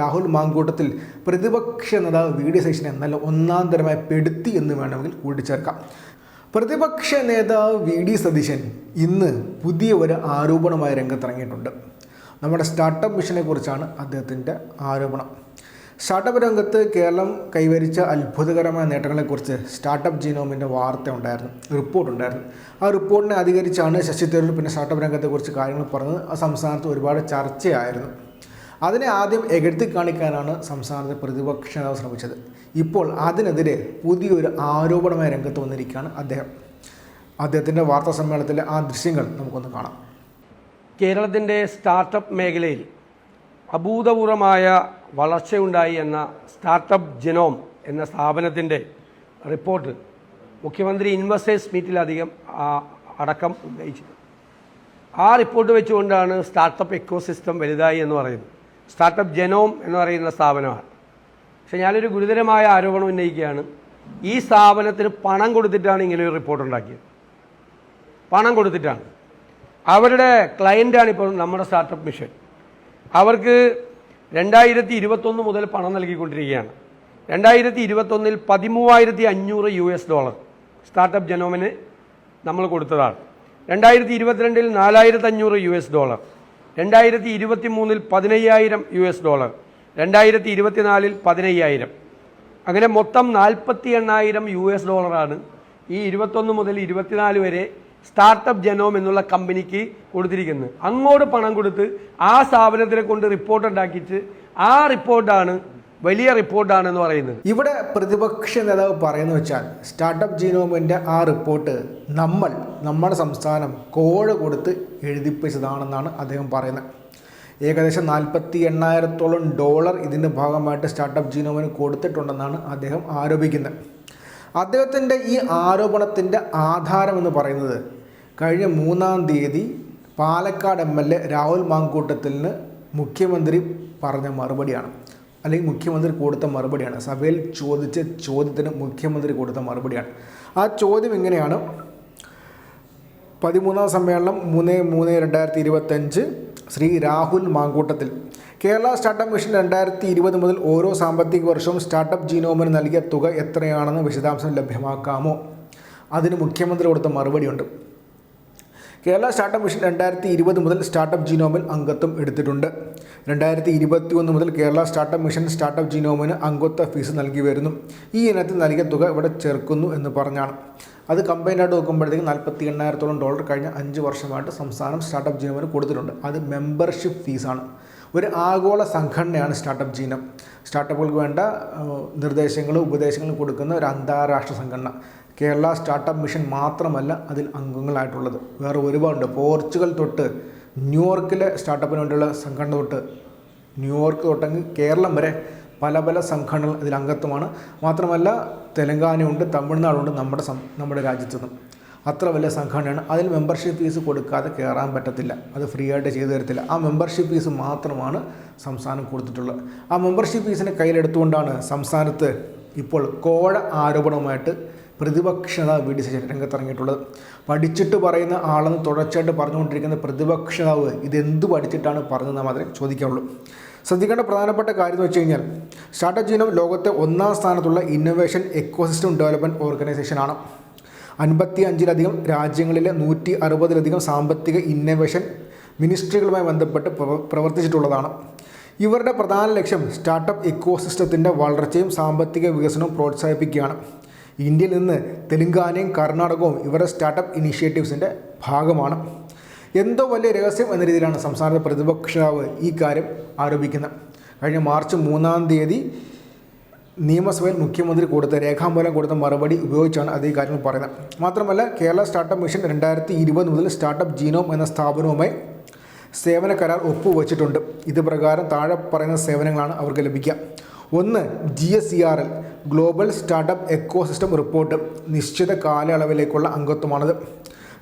രാഹുൽ മാങ്കൂട്ടത്തിൽ പ്രതിപക്ഷ നേതാവ് V D സതീശനെ നല്ല ഒന്നാം തരമായി പെടുത്തി എന്ന് വേണമെങ്കിൽ കൂട്ടിച്ചേർക്കാം. പ്രതിപക്ഷ നേതാവ് വി ഡി സതീശൻ ഇന്ന് പുതിയ ഒരു ആരോപണമായി രംഗത്തിറങ്ങിയിട്ടുണ്ട്. നമ്മുടെ സ്റ്റാർട്ടപ്പ് മിഷനെ കുറിച്ചാണ് അദ്ദേഹത്തിന്റെ ആരോപണം. സ്റ്റാർട്ടപ്പ് രംഗത്ത് കേരളം കൈവരിച്ച അത്ഭുതകരമായ നേട്ടങ്ങളെക്കുറിച്ച് സ്റ്റാർട്ടപ്പ് ജീനോമിന്റെ വാർത്ത ഉണ്ടായിരുന്നു റിപ്പോർട്ട് ഉണ്ടായിരുന്നു. ആ റിപ്പോർട്ടിനെ അധികരിച്ചാണ് ശശി തരൂർ പിന്നെ സ്റ്റാർട്ടപ്പ് രംഗത്തെക്കുറിച്ച് കാര്യങ്ങൾ പറഞ്ഞത്. ആ സംസ്ഥാനത്ത് ഒരുപാട് ചർച്ചയായിരുന്നു. അതിനെ ആദ്യം എകഴ്ത്തി കാണിക്കാനാണ് സംസ്ഥാനത്തെ പ്രതിപക്ഷ നേതാവ് ശ്രമിച്ചത്. ഇപ്പോൾ അതിനെതിരെ പുതിയൊരു ആരോപണമായി രംഗത്ത് വന്നിരിക്കുകയാണ് അദ്ദേഹം. അദ്ദേഹത്തിന്റെ വാർത്താ സമ്മേളനത്തിലെ ആ ദൃശ്യങ്ങൾ നമുക്കൊന്ന് കാണാം. കേരളത്തിന്റെ സ്റ്റാർട്ടപ്പ് മേഖലയിൽ അഭൂതപൂർവമായ വളർച്ചയുണ്ടായി എന്ന സ്റ്റാർട്ടപ്പ് ജനോം എന്ന സ്ഥാപനത്തിന്റെ റിപ്പോർട്ട് മുഖ്യമന്ത്രി ഇൻവെസ്റ്റേഴ്സ് മീറ്റിലധികം അടക്കം ഉന്നയിച്ചു ആ റിപ്പോർട്ട് വെച്ചുകൊണ്ടാണ് സ്റ്റാർട്ടപ്പ് എക്കോസിസ്റ്റം വലുതായി എന്ന് പറയുന്നത്. സ്റ്റാർട്ടപ്പ് ജനോം എന്ന് പറയുന്ന സ്ഥാപനമാണ്. പക്ഷേ ഞാനൊരു ഗുരുതരമായ ആരോപണം ഉന്നയിക്കുകയാണ്. ഈ സ്ഥാപനത്തിന് പണം കൊടുത്തിട്ടാണ് ഇങ്ങനെ ഒരു റിപ്പോർട്ട് ഉണ്ടാക്കിയത്. പണം കൊടുത്തിട്ടാണ്. അവരുടെ ക്ലയന്റാണ് ഇപ്പോൾ നമ്മുടെ സ്റ്റാർട്ടപ്പ് മിഷൻ അവർക്ക് രണ്ടായിരത്തി ഇരുപത്തൊന്ന് മുതൽ പണം നൽകിക്കൊണ്ടിരിക്കുകയാണ്. രണ്ടായിരത്തി ഇരുപത്തൊന്നിൽ പതിമൂവായിരത്തി അഞ്ഞൂറ് യു എസ് ഡോളർ സ്റ്റാർട്ടപ്പ് ജനോമിന് നമ്മൾ കൊടുത്തതാണ്. രണ്ടായിരത്തി ഇരുപത്തിരണ്ടിൽ നാലായിരത്തി അഞ്ഞൂറ് യു എസ് ഡോളർ രണ്ടായിരത്തി ഇരുപത്തി മൂന്നിൽ പതിനയ്യായിരം യു എസ് ഡോളർ രണ്ടായിരത്തി ഇരുപത്തിനാലിൽ പതിനയ്യായിരം. അങ്ങനെ മൊത്തം നാൽപ്പത്തി എണ്ണായിരം യു എസ് ഡോളറാണ് ഈ ഇരുപത്തൊന്ന് മുതൽ ഇരുപത്തിനാല് വരെ സ്റ്റാർട്ടപ്പ് ജനോം എന്നുള്ള കമ്പനിക്ക് കൊടുത്തിരിക്കുന്നത്. അങ്ങോട്ട് പണം കൊടുത്ത് ആ സ്ഥാപനത്തിനെ കൊണ്ട് റിപ്പോർട്ട് ഉണ്ടാക്കിയിട്ട് ആ റിപ്പോർട്ടാണ് വലിയ റിപ്പോർട്ടാണെന്ന് പറയുന്നത്. ഇവിടെ പ്രതിപക്ഷ നേതാവ് പറയുന്ന വെച്ചാൽ സ്റ്റാർട്ടപ്പ് ജീനോമിന്റെ ആ റിപ്പോർട്ട് നമ്മൾ നമ്മുടെ സംസ്ഥാനം കോഴ കൊടുത്ത് എഴുതിപ്പിച്ചതാണെന്നാണ് അദ്ദേഹം പറയുന്നത്. ഏകദേശം നാൽപ്പത്തി എണ്ണായിരത്തോളം ഡോളർ ഇതിന്റെ ഭാഗമായിട്ട് സ്റ്റാർട്ടപ്പ് ജീനോമിന് കൊടുത്തിട്ടുണ്ടെന്നാണ് അദ്ദേഹം ആരോപിക്കുന്നത്. അദ്ദേഹത്തിന്റെ ഈ ആരോപണത്തിന്റെ ആധാരം എന്ന് പറയുന്നത് കഴിഞ്ഞ മൂന്നാം തീയതി Palakkad M L A Rahul മാങ്കൂട്ടത്തിന് മുഖ്യമന്ത്രി പറഞ്ഞ മറുപടിയാണ്. അല്ലെങ്കിൽ മുഖ്യമന്ത്രി കൊടുത്ത മറുപടിയാണ്. സഭയിൽ ചോദിച്ച ചോദ്യത്തിന് മുഖ്യമന്ത്രി കൊടുത്ത മറുപടിയാണ്. ആ ചോദ്യം ഇങ്ങനെയാണ്. പതിമൂന്നാം സമ്മേളനം മൂന്ന് മൂന്ന് രണ്ടായിരത്തി ഇരുപത്തഞ്ച് ശ്രീ രാഹുൽ മാങ്കൂട്ടത്തിൽ. കേരള സ്റ്റാർട്ടപ്പ് മിഷൻ രണ്ടായിരത്തി ഇരുപത് മുതൽ ഓരോ സാമ്പത്തിക വർഷവും സ്റ്റാർട്ടപ്പ് ജീനോമിന് നൽകിയ തുക എത്രയാണെന്ന് വിശദാംശം ലഭ്യമാക്കാമോ? അതിന് മുഖ്യമന്ത്രി കൊടുത്ത മറുപടിയുണ്ട്. കേരള സ്റ്റാർട്ടപ്പ് മിഷൻ രണ്ടായിരത്തി ഇരുപത് മുതൽ സ്റ്റാർട്ടപ്പ് ജിനോമിൽ അംഗത്വം എടുത്തിട്ടുണ്ട്. രണ്ടായിരത്തി ഇരുപത്തി ഒന്ന് മുതൽ കേരള സ്റ്റാർട്ടപ്പ് മിഷൻ സ്റ്റാർട്ടപ്പ് ജീനോമിന് അംഗത്വ ഫീസ് നൽകി വരുന്നു. ഈ ഇനത്തിൽ നൽകിയ തുക ഇവിടെ ചേർക്കുന്നു എന്ന് പറഞ്ഞാണ്. അത് കമ്പൈൻഡായിട്ട് നോക്കുമ്പോഴത്തേക്ക് നാൽപ്പത്തി എണ്ണായിരത്തോളം ഡോളർ കഴിഞ്ഞ അഞ്ച് വർഷമായിട്ട് സംസ്ഥാനം സ്റ്റാർട്ടപ്പ് ജീനോമിന് കൊടുത്തിട്ടുണ്ട്. അത് മെമ്പർഷിപ്പ് ഫീസാണ് ഒരു ആഗോള സംഘടനയാണ് സ്റ്റാർട്ടപ്പ് ജീനം. സ്റ്റാർട്ടപ്പുകൾക്ക് വേണ്ട നിർദ്ദേശങ്ങളും ഉപദേശങ്ങളും കൊടുക്കുന്ന ഒരു അന്താരാഷ്ട്ര സംഘടന. കേരള സ്റ്റാർട്ടപ്പ് മിഷൻ മാത്രമല്ല അതിൽ അംഗങ്ങളായിട്ടുള്ളത്. വേറെ ഒരുപാടുണ്ട്. പോർച്ചുഗൽ തൊട്ട് ന്യൂയോർക്കിലെ സ്റ്റാർട്ടപ്പിന് വേണ്ടിയുള്ള സംഘടന തൊട്ട് ന്യൂയോർക്ക് തൊട്ടെങ്കിൽ കേരളം വരെ പല പല സംഘടനകൾ ഇതിൽ അംഗത്വമാണ്. മാത്രമല്ല തെലങ്കാനയുണ്ട് തമിഴ്നാടുണ്ട് നമ്മുടെ നമ്മുടെ രാജ്യത്തു നിന്നും അത്ര വലിയ സംഘടനയാണ്. അതിൽ മെമ്പർഷിപ്പ് ഫീസ് കൊടുക്കാതെ കയറാൻ പറ്റത്തില്ല. അത് ഫ്രീ ആയിട്ട് ചെയ്തു തരത്തില്ല. ആ മെമ്പർഷിപ്പ് ഫീസ് മാത്രമാണ് സംസ്ഥാനം കൊടുത്തിട്ടുള്ളത്. ആ മെമ്പർഷിപ്പ് ഫീസിനെ കയ്യിലെടുത്തുകൊണ്ടാണ് സംസ്ഥാനത്ത് ഇപ്പോൾ കോഴ ആരോപണവുമായിട്ട് പ്രതിപക്ഷത വി. ഡി. രംഗത്തിറങ്ങിയിട്ടുള്ളത്. പഠിച്ചിട്ട് പറയുന്ന ആളെന്ന് തുടർച്ചയായിട്ട് പറഞ്ഞുകൊണ്ടിരിക്കുന്ന പ്രതിപക്ഷതാവ് ഇതെന്ത് പഠിച്ചിട്ടാണ് പറഞ്ഞതെന്ന് മാത്രമേ ചോദിക്കാവുള്ളൂ. ശ്രദ്ധിക്കേണ്ട പ്രധാനപ്പെട്ട കാര്യം എന്ന് വെച്ച് കഴിഞ്ഞാൽ സ്റ്റാർട്ടപ്പ് ജീനം ലോകത്തെ ഒന്നാം സ്ഥാനത്തുള്ള ഇന്നൊവേഷൻ എക്കോസിസ്റ്റം ഡെവലപ്മെന്റ് ഓർഗനൈസേഷനാണ് അൻപത്തി അഞ്ചിലധികം രാജ്യങ്ങളിലെ നൂറ്റി അറുപതിലധികം സാമ്പത്തിക ഇന്നവേഷൻ മിനിസ്ട്രികളുമായി ബന്ധപ്പെട്ട് പ്രവ- പ്രവർത്തിച്ചിട്ടുള്ളതാണ്. ഇവരുടെ പ്രധാന ലക്ഷ്യം സ്റ്റാർട്ടപ്പ് ഇക്കോസിസ്റ്റത്തിന്റെ വളർച്ചയും സാമ്പത്തിക വികസനവും പ്രോത്സാഹിപ്പിക്കുകയാണ്. ഇന്ത്യയിൽ നിന്ന് തെലുങ്കാനയും കർണാടകവും ഇവരുടെ സ്റ്റാർട്ടപ്പ് ഇനീഷ്യേറ്റീവ്സിന്റെ ഭാഗമാണ്. എന്തോ വലിയ രഹസ്യം എന്ന രീതിയിലാണ് സംസ്ഥാനത്തെ പ്രതിപക്ഷാവ് ഈ കാര്യം ആരോപിക്കുന്നത്. കഴിഞ്ഞ മാർച്ച് മൂന്നാം തീയതി നിയമസഭയിൽ മുഖ്യമന്ത്രി കൊടുത്ത രേഖാമൂലം കൊടുത്ത മറുപടി ഉപയോഗിച്ചാണ് അതേ കാര്യങ്ങൾ പറയുന്നത്. മാത്രമല്ല കേരള സ്റ്റാർട്ടപ്പ് മിഷൻ രണ്ടായിരത്തി ഇരുപത് മുതൽ സ്റ്റാർട്ടപ്പ് ജീനോം എന്ന സ്ഥാപനവുമായി സേവന കരാർ ഒപ്പുവച്ചിട്ടുണ്ട്. ഇത് പ്രകാരം താഴെ പറയുന്ന സേവനങ്ങളാണ് അവർക്ക് ലഭിക്കുക. ഒന്ന് G S C R L global startup ecosystem report നിശ്ചിത കാലയളവിലേക്കുള്ള അംഗത്വമാണത്.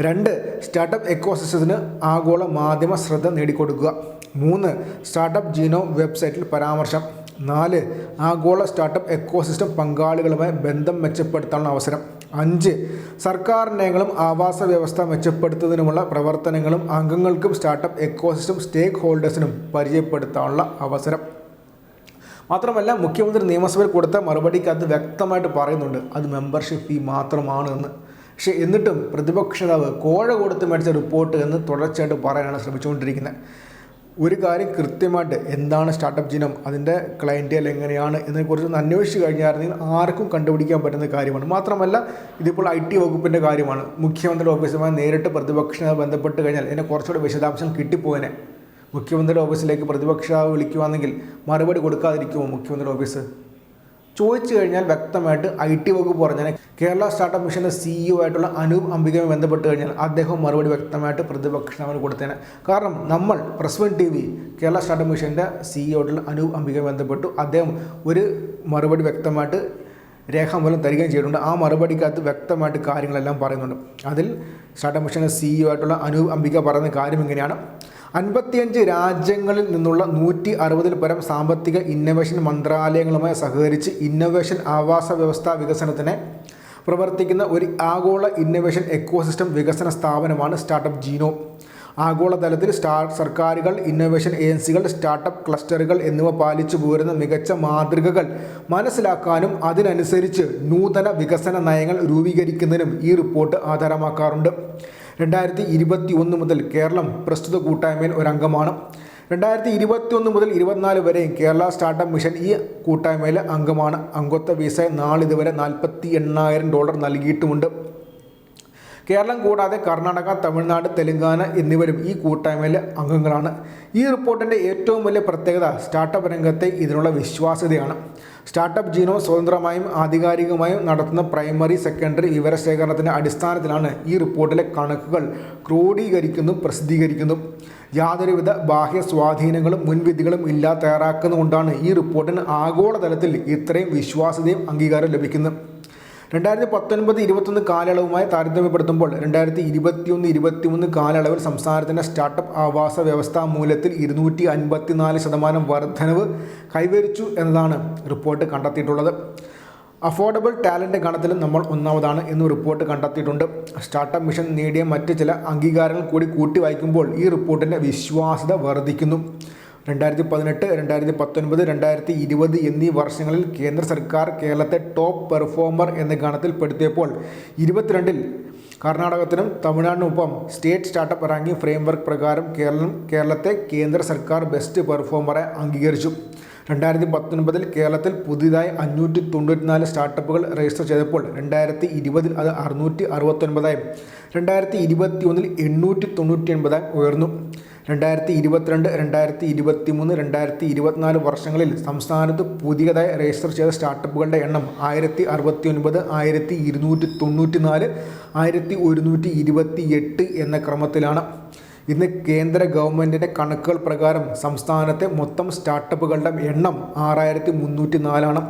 രണ്ട് സ്റ്റാർട്ടപ്പ് എക്കോസിസ്റ്റത്തിന് ആഗോള മാധ്യമ ശ്രദ്ധ നേടിക്കൊടുക്കുക. മൂന്ന് സ്റ്റാർട്ടപ്പ് ജീനോ വെബ്സൈറ്റിൽ പരാമർശം. നാല് ആഗോള സ്റ്റാർട്ടപ്പ് എക്കോസിസ്റ്റം പങ്കാളികളുമായി ബന്ധം മെച്ചപ്പെടുത്താനുള്ള അവസരം. അഞ്ച് സർക്കാർ നയങ്ങളും ആവാസ വ്യവസ്ഥ മെച്ചപ്പെടുത്തുന്നതിനുമുള്ള പ്രവർത്തനങ്ങളും അംഗങ്ങൾക്കും സ്റ്റാർട്ടപ്പ് എക്കോസിസ്റ്റം സ്റ്റേക്ക് ഹോൾഡേഴ്സിനും പരിചയപ്പെടുത്താനുള്ള അവസരം. മാത്രമല്ല മുഖ്യമന്ത്രി നിയമസഭയിൽ കൊടുത്ത മറുപടിക്ക് അത് വ്യക്തമായിട്ട് പറയുന്നുണ്ട്. അത് മെമ്പർഷിപ്പ് ഫീ മാത്രമാണ് എന്ന് പക്ഷേ എന്നിട്ടും പ്രതിപക്ഷ നേതാവ് കോഴ കൊടുത്ത് മേടിച്ച റിപ്പോർട്ട് എന്ന് തുടർച്ചയായിട്ട് പറയാനാണ് ശ്രമിച്ചുകൊണ്ടിരിക്കുന്നത്. ഒരു കാര്യം കൃത്യമായിട്ട് എന്താണ് സ്റ്റാർട്ടപ്പ് ജീനം അതിന്റെ ക്ലയന്റിയൽ എങ്ങനെയാണ് എന്നതിനെക്കുറിച്ച് ഒന്ന് അന്വേഷിച്ച് കഴിഞ്ഞായിരുന്നെങ്കിൽ ആർക്കും കണ്ടുപിടിക്കാൻ പറ്റുന്ന കാര്യമാണ്. മാത്രമല്ല ഇതിപ്പോൾ ഐ ടി വകുപ്പിന്റെ കാര്യമാണ്. മുഖ്യമന്ത്രിയുടെ ഓഫീസുമായി നേരിട്ട് പ്രതിപക്ഷ നേതാവ് ബന്ധപ്പെട്ട് കഴിഞ്ഞാൽ എന്നെ കുറച്ചുകൂടി വിശദാംശം കിട്ടിപ്പോയനെ. മുഖ്യമന്ത്രിയുടെ ഓഫീസിലേക്ക് പ്രതിപക്ഷ വിളിക്കുവാണെങ്കിൽ മറുപടി കൊടുക്കാതിരിക്കുമോ മുഖ്യമന്ത്രിയുടെ ഓഫീസ്? ചോദിച്ചു കഴിഞ്ഞാൽ വ്യക്തമായിട്ട് ഐ ടി വകുപ്പ് പറഞ്ഞാൽ കേരള സ്റ്റാർട്ടപ്പ് മിഷന്റെ സിഇഒ ആയിട്ടുള്ള അനൂപ് അംബികയുമായി ബന്ധപ്പെട്ട് കഴിഞ്ഞാൽ അദ്ദേഹം മറുപടി വ്യക്തമായിട്ട് പ്രതിപക്ഷത്തിന് കൊടുത്തേനെ. കാരണം നമ്മൾ press one T V Kerala startup മിഷന്റെ സിഇഒ ആയിട്ടുള്ള അനൂപ് അംബികയുമായി ബന്ധപ്പെട്ടു. അദ്ദേഹം ഒരു മറുപടി വ്യക്തമായിട്ട് രേഖാമൂലം തരികയും ചെയ്തിട്ടുണ്ട്. ആ മറുപടിക്കകത്ത് വ്യക്തമായിട്ട് കാര്യങ്ങളെല്ലാം പറയുന്നുണ്ട്. അതിൽ സ്റ്റാർട്ടപ്പ് മിഷന്റെ സിഇഒ ആയിട്ടുള്ള അനൂപ് അംബിക പറയുന്ന കാര്യം ഇങ്ങനെയാണ്. അൻപത്തിയഞ്ച് രാജ്യങ്ങളിൽ നിന്നുള്ള നൂറ്റി അറുപതിൽ പരം സാമ്പത്തിക ഇന്നൊവേഷൻ മന്ത്രാലയങ്ങളുമായി സഹകരിച്ച് ഇന്നൊവേഷൻ ആവാസ വ്യവസ്ഥാ വികസനത്തിന് പ്രവർത്തിക്കുന്ന ഒരു ആഗോള ഇന്നൊവേഷൻ എക്കോസിസ്റ്റം വികസന സ്ഥാപനമാണ് സ്റ്റാർട്ടപ്പ് ജീനോ ആഗോളതലത്തിൽ സ്റ്റാർ സർക്കാരുകൾ ഇന്നോവേഷൻ ഏജൻസികൾ സ്റ്റാർട്ടപ്പ് ക്ലസ്റ്ററുകൾ എന്നിവ പാലിച്ചു പോരുന്ന മികച്ച മാതൃകകൾ മനസ്സിലാക്കാനും അതിനനുസരിച്ച് നൂതന വികസന നയങ്ങൾ രൂപീകരിക്കുന്നതിനും ഈ റിപ്പോർട്ട് ആധാരമാക്കാറുണ്ട്. രണ്ടായിരത്തി ഇരുപത്തി ഒന്ന് മുതൽ കേരളം പ്രസ്തുത കൂട്ടായ്മയിൽ ഒരംഗമാണ്. രണ്ടായിരത്തി ഇരുപത്തി ഒന്ന് മുതൽ ഇരുപത്തിനാല് വരെയും കേരള സ്റ്റാർട്ടപ്പ് മിഷൻ ഈ കൂട്ടായ്മയിലെ അംഗമാണ്. അംഗത്വ വിസ നാളിതുവരെ നാൽപ്പത്തി എണ്ണായിരം ഡോളർ നൽകിയിട്ടുമുണ്ട്. കേരളം കൂടാതെ കർണാടക തമിഴ്നാട് തെലങ്കാന എന്നിവരും ഈ കൂട്ടായ്മയിലെ അംഗങ്ങളാണ്. ഈ റിപ്പോർട്ടിന്റെ ഏറ്റവും വലിയ പ്രത്യേകത സ്റ്റാർട്ടപ്പ് രംഗത്തെ ഇതിനുള്ള വിശ്വാസ്യതയാണ്. സ്റ്റാർട്ടപ്പ് ജീനോ സ്വതന്ത്രമായും ആധികാരികമായും നടത്തുന്ന പ്രൈമറി സെക്കൻഡറി വിവരശേഖരണത്തിന്റെ അടിസ്ഥാനത്തിലാണ് ഈ റിപ്പോർട്ടിലെ കണക്കുകൾ ക്രോഡീകരിക്കുന്നു പ്രസിദ്ധീകരിക്കുന്നു. യാതൊരുവിധ ബാഹ്യ സ്വാധീനങ്ങളും മുൻവിധികളും ഇല്ലാതെ തയ്യാറാക്കുന്നതുകൊണ്ടാണ് ഈ റിപ്പോർട്ടിന് ആഗോളതലത്തിൽ ഇത്രയും വിശ്വാസ്യതയും അംഗീകാരം ലഭിക്കുന്നത്. രണ്ടായിരത്തി പത്തൊൻപത് ഇരുപത്തൊന്ന് കാലയളവുമായി താരതമ്യപ്പെടുത്തുമ്പോൾ രണ്ടായിരത്തി ഇരുപത്തിയൊന്ന് ഇരുപത്തിമൂന്ന് കാലയളവിൽ സംസ്ഥാനത്തിന്റെ സ്റ്റാർട്ടപ്പ് ആവാസ വ്യവസ്ഥാ മൂല്യത്തിൽ ഇരുന്നൂറ്റി അൻപത്തിനാല് ശതമാനം വർധനവ് കൈവരിച്ചു എന്നതാണ് റിപ്പോർട്ട് കണ്ടെത്തിയിട്ടുള്ളത്. അഫോർഡബിൾ ടാലന്റ് ഗണത്തിലും നമ്മൾ ഒന്നാമതാണ് എന്ന് റിപ്പോർട്ട് കണ്ടെത്തിയിട്ടുണ്ട്. സ്റ്റാർട്ടപ്പ് മിഷൻ നേടിയ മറ്റ് ചില അംഗീകാരങ്ങൾ കൂടി കൂട്ടി വായിക്കുമ്പോൾ ഈ റിപ്പോർട്ടിന്റെ വിശ്വാസ്യത വർദ്ധിക്കുന്നു രണ്ടായിരത്തി പതിനെട്ട് രണ്ടായിരത്തി പത്തൊൻപത് രണ്ടായിരത്തി ഇരുപത് എന്നീ വർഷങ്ങളിൽ കേന്ദ്ര സർക്കാർ കേരളത്തെ ടോപ്പ് പെർഫോമർ എന്ന ഗണത്തിൽപ്പെടുത്തിയപ്പോൾ ഇരുപത്തിരണ്ടിൽ കർണാടകത്തിനും തമിഴ്നാടിനൊപ്പം സ്റ്റേറ്റ് സ്റ്റാർട്ടപ്പ് റാങ്കിംഗ് ഫ്രെയിംവർക്ക് പ്രകാരം കേരളം കേരളത്തെ കേന്ദ്ര സർക്കാർ ബെസ്റ്റ് പെർഫോമറെ അംഗീകരിച്ചു. രണ്ടായിരത്തി പത്തൊൻപതിൽ കേരളത്തിൽ പുതിയതായി അഞ്ഞൂറ്റി തൊണ്ണൂറ്റിനാല് സ്റ്റാർട്ടപ്പുകൾ രജിസ്റ്റർ ചെയ്തപ്പോൾ രണ്ടായിരത്തി ഇരുപതിൽ അത് അറുന്നൂറ്റി അറുപത്തൊൻപതായും രണ്ടായിരത്തി ഇരുപത്തി ഒന്നിൽ എണ്ണൂറ്റി തൊണ്ണൂറ്റി ഒൻപതായും ഉയർന്നു. രണ്ടായിരത്തി ഇരുപത്തിരണ്ട് രണ്ടായിരത്തി ഇരുപത്തി മൂന്ന് രണ്ടായിരത്തി ഇരുപത്തിനാല് വർഷങ്ങളിൽ സംസ്ഥാനത്ത് പുതിയതായി രജിസ്റ്റർ ചെയ്ത സ്റ്റാർട്ടപ്പുകളുടെ എണ്ണം ആയിരത്തി അറുപത്തി ഒൻപത് ആയിരത്തി ഇരുന്നൂറ്റി തൊണ്ണൂറ്റി നാല് ആയിരത്തി ഒരുന്നൂറ്റി ഇരുപത്തി എട്ട് എന്ന ക്രമത്തിലാണ്. ഇന്ന് കേന്ദ്ര ഗവൺമെന്റിന്റെ കണക്കുകൾ പ്രകാരം സംസ്ഥാനത്തെ മൊത്തം സ്റ്റാർട്ടപ്പുകളുടെ എണ്ണം ആറായിരത്തി മുന്നൂറ്റി നാലാണ്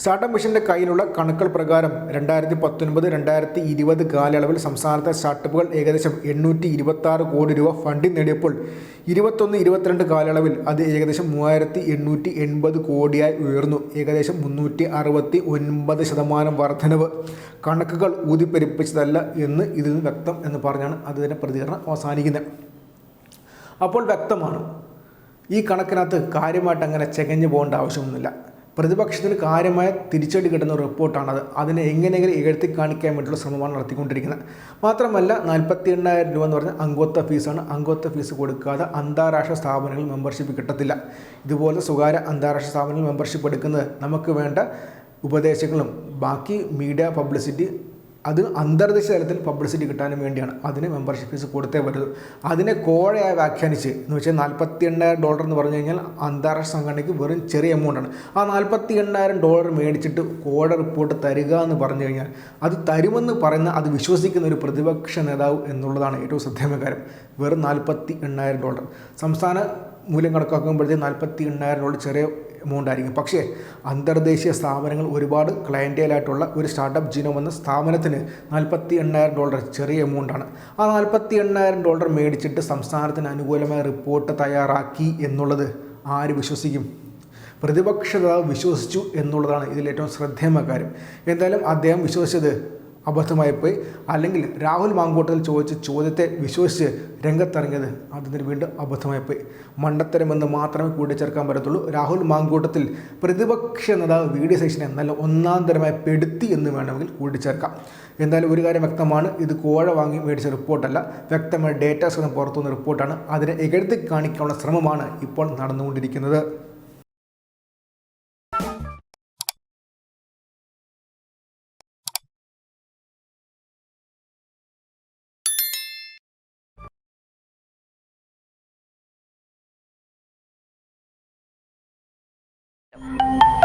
സ്റ്റാർട്ടപ്പ് മിഷന്റെ കയ്യിലുള്ള കണക്കുകൾ പ്രകാരം രണ്ടായിരത്തി പത്തൊൻപത് രണ്ടായിരത്തി ഇരുപത് കാലയളവിൽ സംസ്ഥാനത്തെ സ്റ്റാർട്ടപ്പുകൾ ഏകദേശം എണ്ണൂറ്റി ഇരുപത്തി കോടി രൂപ ഫണ്ടിങ് നേടിയപ്പോൾ ഇരുപത്തൊന്ന് ഇരുപത്തിരണ്ട് കാലയളവിൽ അത് ഏകദേശം മൂവായിരത്തി എണ്ണൂറ്റി എൺപത് കോടിയായി ഉയർന്നു. ഏകദേശം മുന്നൂറ്റി അറുപത്തി ഒൻപത് ശതമാനം വർധനവ് കണക്കുകൾ ഊതിപ്പെരിപ്പിച്ചതല്ല എന്ന് ഇതിൽ നിന്ന് വ്യക്തം എന്ന് പറഞ്ഞാണ് അതിന്റെ പ്രതികരണം അവസാനിക്കുന്നത്. അപ്പോൾ വ്യക്തമാണ് ഈ കണക്കിനകത്ത് കാര്യമായിട്ട് അങ്ങനെ ചെകഞ്ഞു പോകേണ്ട ആവശ്യമൊന്നുമില്ല. പ്രതിപക്ഷത്തിന് കാര്യമായ തിരിച്ചടി കിട്ടുന്ന റിപ്പോർട്ടാണത്. അതിനെ എങ്ങനെയെങ്കിലും എഴുത്തി കാണിക്കാൻ വേണ്ടിയുള്ള ശ്രമമാണ് നടത്തിക്കൊണ്ടിരിക്കുന്നത്. മാത്രമല്ല നാൽപ്പത്തി എണ്ണായിരം രൂപ എന്ന് പറഞ്ഞാൽ അംഗത്വ ഫീസാണ്. അംഗത്വ ഫീസ് കൊടുക്കാതെ അന്താരാഷ്ട്ര സ്ഥാപനങ്ങളിൽ മെമ്പർഷിപ്പ് കിട്ടത്തില്ല. ഇതുപോലെ സ്വകാര്യ അന്താരാഷ്ട്ര സ്ഥാപനങ്ങളിൽ മെമ്പർഷിപ്പ് എടുക്കുന്നത് നമുക്ക് വേണ്ട ഉപദേശങ്ങളും ബാക്കി മീഡിയ പബ്ലിസിറ്റി അത് അന്തർദേശീയ തലത്തിൽ പബ്ലിസിറ്റി കിട്ടാനും വേണ്ടിയാണ്. അതിന് മെമ്പർഷിപ്പ് ഫീസ് കൊടുത്തേ പറ്റൂ. അതിനെ കോഴയായി വ്യാഖ്യാനിച്ച് എന്ന് വെച്ചാൽ നാൽപ്പത്തി എണ്ണായിരം ഡോളർ എന്ന് പറഞ്ഞു കഴിഞ്ഞാൽ അന്താരാഷ്ട്ര സംഘടനയ്ക്ക് വെറും ചെറിയ എമൗണ്ടാണ് ആ നാൽപ്പത്തി എണ്ണായിരം ഡോളർ മേടിച്ചിട്ട് കോഴ റിപ്പോർട്ട് തരിക എന്ന് പറഞ്ഞു കഴിഞ്ഞാൽ അത് തരുമെന്ന് പറയുന്ന അത് വിശ്വസിക്കുന്ന ഒരു പ്രതിപക്ഷ നേതാവ് എന്നുള്ളതാണ് ഏറ്റവും ശ്രദ്ധേയമായ കാര്യം. വെറും നാൽപ്പത്തി എണ്ണായിരം ഡോളർ സംസ്ഥാന മൂല്യം കണക്കാക്കുമ്പോഴത്തേക്ക് നാൽപ്പത്തി എണ്ണായിരം ഡോളർ ചെറിയ എമൗണ്ട് ആയിരിക്കും പക്ഷേ അന്തർദേശീയ സ്ഥാപനങ്ങൾ ഒരുപാട് ക്ലയന്റേലായിട്ടുള്ള ഒരു സ്റ്റാർട്ടപ്പ് ജിനോ എന്ന സ്ഥാപനത്തിന് നാൽപ്പത്തി എണ്ണായിരം ഡോളർ ചെറിയ എമൗണ്ടാണ്. ആ നാൽപ്പത്തി എണ്ണായിരം ഡോളർ മേടിച്ചിട്ട് സംസ്ഥാനത്തിന് അനുകൂലമായ റിപ്പോർട്ട് തയ്യാറാക്കി എന്നുള്ളത് ആര് വിശ്വസിക്കും? പ്രതിപക്ഷ നേതാവ് വിശ്വസിച്ചു എന്നുള്ളതാണ് ഇതിൽ ഏറ്റവും ശ്രദ്ധേയമായ കാര്യം. എന്തായാലും അദ്ദേഹം വിശ്വസിച്ചത് അബദ്ധമായി പോയി അല്ലെങ്കിൽ രാഹുൽ മാങ്കൂട്ടത്തിൽ ചോദിച്ച ചോദ്യത്തെ വിശ്വസിച്ച് രംഗത്തിറങ്ങിയത് അതിന് വീണ്ടും അബദ്ധമായി പോയി മണ്ടത്തരമെന്ന് മാത്രമേ കൂട്ടിച്ചേർക്കാൻ പറ്റത്തുള്ളൂ. രാഹുൽ മാങ്കൂട്ടത്തിൽ പ്രതിപക്ഷ നേതാവ് വി ഡി സൈഷനെ നല്ല ഒന്നാം തരമായി പെടുത്തി എന്ന് വേണമെങ്കിൽ കൂട്ടിച്ചേർക്കാം. എന്തായാലും ഒരു കാര്യം വ്യക്തമാണ്. ഇത് കോഴ വാങ്ങി മേടിച്ച റിപ്പോർട്ടല്ല. വ്യക്തമായ ഡേറ്റാസ് ഒന്നും പുറത്തുനിന്ന റിപ്പോർട്ടാണ്. അതിനെ എകഴ്ത്തി കാണിക്കാനുള്ള ശ്രമമാണ് ഇപ്പോൾ നടന്നുകൊണ്ടിരിക്കുന്നത്. you